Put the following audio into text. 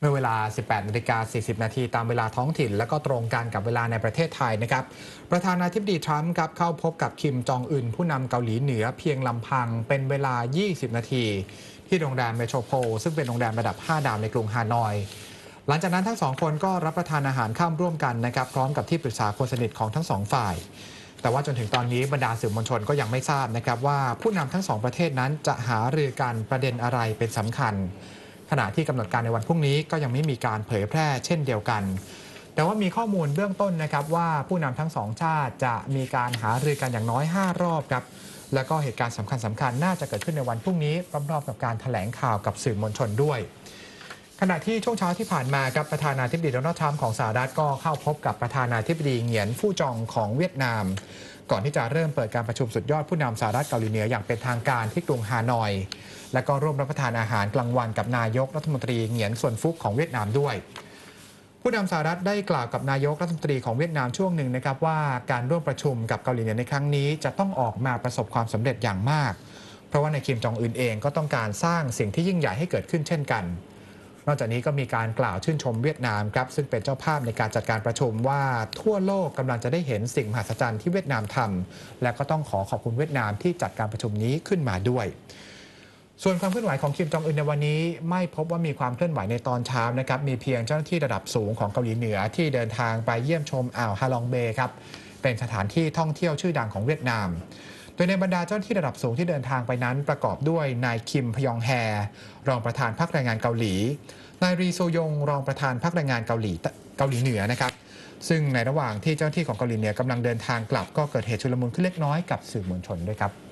เมื่อเวลา 18นาฬิกา40 นาทีตามเวลาท้องถิ่น และก็ตรงกันกับเวลาในประเทศไทยนะครับ ประธานาธิบดีทรัมป์ครับเข้าพบกับคิมจองอึนผู้นำเกาหลีเหนือเพียงลำพังเป็นเวลา 20 นาที ที่โรงแรมเมโทรโพลซึ่งเป็นโรงแรมระดับ 5 ดาวในกรุงฮานอย หลังจากนั้นทั้งสองคนก็รับประทานอาหารข้ามร่วมกันนะครับพร้อมกับที่ปรึกษาคนสนิทของทั้งสองฝ่าย แต่ว่าจนถึงตอนนี้บรรดาสื่อมวลชนก็ยังไม่ทราบนะครับว่าผู้นำทั้งสองประเทศนั้นจะหารือกันประเด็นอะไรเป็นสำคัญ ขณะที่กำหนดการในวันพรุ่งนี้ก็ยังไม่มีการเผยแพร่เช่นเดียวกัน แต่ว่ามีข้อมูลเบื้องต้นนะครับว่าผู้นำทั้งสองชาติจะมีการหารือกันอย่างน้อย 5 รอบครับแล้วก็เหตุการณ์สำคัญสำคัญน่าจะเกิดขึ้นในวันพรุ่งนี้พร้อมๆกับการแถลงข่าวกับสื่อมวลชนด้วยขณะที่ช่วงเช้าที่ผ่านมาครับประธานาธิบดีโดนัลด์ทรัมป์ของสหรัฐก็เข้าพบกับประธานาธิบดีเหงียนฟู่จองของเวียดนาม ก่อนที่จะเริ่มเปิดการประชุมสุดยอดผู้นำสหรัฐเกาหลีเหนืออย่างเป็นทางการที่กรุงฮานอย และก็ร่วมรับประทานอาหารกลางวันกับนายกรัฐมนตรีเหงียนส่วนฟุกของเวียดนามด้วย ผู้นำสหรัฐได้กล่าวกับนายกรัฐมนตรีของเวียดนามช่วงหนึ่งนะครับว่าการร่วมประชุมกับเกาหลีเหนือในครั้งนี้จะต้องออกมาประสบความสำเร็จอย่างมาก เพราะว่าในคิมจองอึนเองก็ต้องการสร้างสิ่งที่ยิ่งใหญ่ให้เกิดขึ้นเช่นกัน นอกจากนี้ก็มีการกล่าวชื่นชมเวียดนามครับซึ่งเป็นเจ้าภาพในการจัดการประชุมว่าทั่วโลกกำลังจะได้เห็นสิ่งมหัศจรรย์ที่เวียดนามทำและก็ต้องขอขอบคุณเวียดนามที่จัดการประชุมนี้ขึ้นมาด้วยส่วนความเคลื่อนไหวของคิมจองอึนในวันนี้ไม่พบว่ามีความเคลื่อนไหวในตอนเช้านะครับมีเพียงเจ้าหน้าที่ระดับสูงของเกาหลีเหนือที่เดินทางไปเยี่ยมชมอ่าวฮาลองเบย์ครับเป็นสถานที่ท่องเที่ยวชื่อดังของเวียดนาม ดยในบรรดาเจ้าหน้าที่ระดับสูงที่เดินทางไปนั้น ประกอบด้วยนายคิมพยองแฮ รองประธานพรรคแรงงานเกาหลี นายรีโซยง รองประธานพรรคแรงงานเกาหลีเกาหลีเหนือนะครับ ซึ่งในระหว่างที่เจ้าหน้าที่ของเกาหลีเหนือกำลังเดินทางกลับ ก็เกิดเหตุชุลมุนขึ้นเล็กน้อยกับสื่อมวลชนด้วยครับ